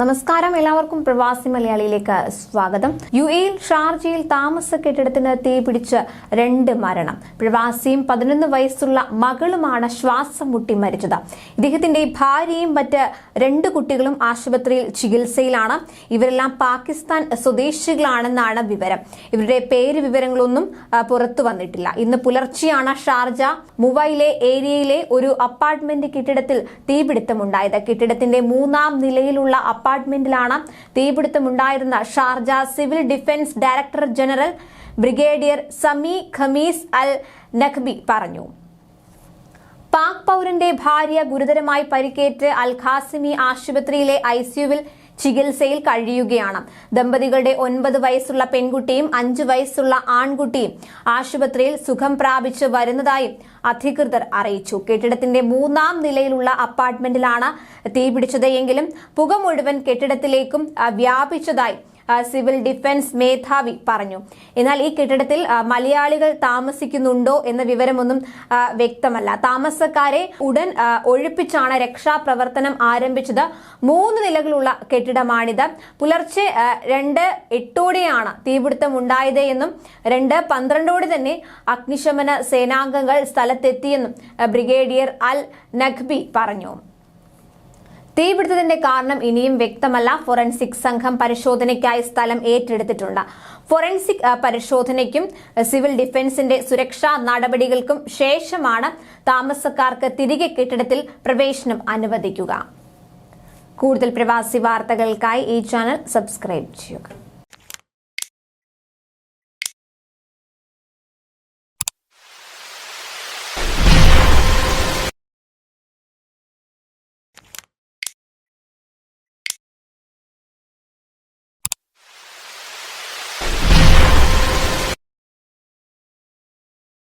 നമസ്കാരം. എല്ലാവർക്കും പ്രവാസി മലയാളിയിലേക്ക് സ്വാഗതം. യു എയിൽ ഷാർജയിൽ താമസ കെട്ടിടത്തിന് തീ പിടിച്ച് രണ്ട് മരണം. പ്രവാസിയും പതിനൊന്ന് വയസ്സുള്ള മകളുമാണ് ശ്വാസം മുട്ടി മരിച്ചത്. ഇദ്ദേഹത്തിന്റെ ഭാര്യയും മറ്റ് രണ്ട് കുട്ടികളും ആശുപത്രിയിൽ ചികിത്സയിലാണ്. ഇവരെല്ലാം പാകിസ്ഥാൻ സ്വദേശികളാണെന്നാണ് വിവരം. ഇവരുടെ പേര് വിവരങ്ങളൊന്നും പുറത്തു വന്നിട്ടില്ല. ഇന്ന് പുലർച്ചെയാണ് ഷാർജ മുവൈലെ ഏരിയയിലെ ഒരു അപ്പാർട്ട്മെന്റ് കെട്ടിടത്തിൽ തീപിടുത്തമുണ്ടായത്. കെട്ടിടത്തിന്റെ മൂന്നാം നിലയിലുള്ള അപ്പാർട്ട്മെന്റിലാണ് തീപിടുത്തമുണ്ടായിരുന്ന Sharjah civil defence director general brigadier Sami Khamis Al Nakhbi പറഞ്ഞു. പാക് പൗരന്റെ ഭാര്യ ഗുരുതരമായി പരിക്കേറ്റ് അൽ ഖാസിമി ആശുപത്രിയിലെ ഐസിയുവിൽ ചികിത്സയിൽ കഴിയുകയാണ്. ദമ്പതികളുടെ ഒൻപത് വയസ്സുള്ള പെൺകുട്ടിയും അഞ്ചു വയസ്സുള്ള ആൺകുട്ടിയും ആശുപത്രിയിൽ സുഖം പ്രാപിച്ച് വരുന്നതായും അധികൃതർ അറിയിച്ചു. കെട്ടിടത്തിന്റെ മൂന്നാം നിലയിലുള്ള അപ്പാർട്ട്മെന്റിലാണ് തീപിടിച്ചത് എങ്കിലും പുക മുഴുവൻ കെട്ടിടത്തിലേക്കും വ്യാപിച്ചതായി സിവിൽ ഡിഫൻസ് മേധാവി പറഞ്ഞു. എന്നാൽ ഈ കെട്ടിടത്തിൽ മലയാളികൾ താമസിക്കുന്നുണ്ടോ എന്ന വിവരമൊന്നും വ്യക്തമല്ല. താമസക്കാരെ ഉടൻ ഒഴിപ്പിച്ചാണ് രക്ഷാപ്രവർത്തനം ആരംഭിച്ചത്. മൂന്ന് നിലകളുള്ള കെട്ടിടമാണിത്. പുലർച്ചെ രണ്ട് എട്ടോടെയാണ് തീപിടുത്തം ഉണ്ടായത് എന്നും രണ്ട് പന്ത്രണ്ടോടെ തന്നെ അഗ്നിശമന സേനാംഗങ്ങൾ സ്ഥലത്തെത്തിയെന്നും ബ്രിഗേഡിയർ അൽ നഖ്ബി പറഞ്ഞു. തീപിടുത്തത്തിന്റെ കാരണം ഇനിയും വ്യക്തമല്ല. ഫോറൻസിക് സംഘം പരിശോധനയ്ക്കായി സ്ഥലം ഏറ്റെടുത്തിട്ടുണ്ട്. ഫോറൻസിക് പരിശോധനയ്ക്കും സിവിൽ ഡിഫൻസിന്റെ സുരക്ഷാ നടപടികൾക്കും ശേഷമാണ് താമസക്കാർക്ക് തിരികെ കെട്ടിടത്തിൽ പ്രവേശനം അനുവദിക്കുക. കൂടുതൽ പ്രവാസി വാർത്തകൾക്കായി ഈ ചാനൽ സബ്സ്ക്രൈബ് ചെയ്യുക.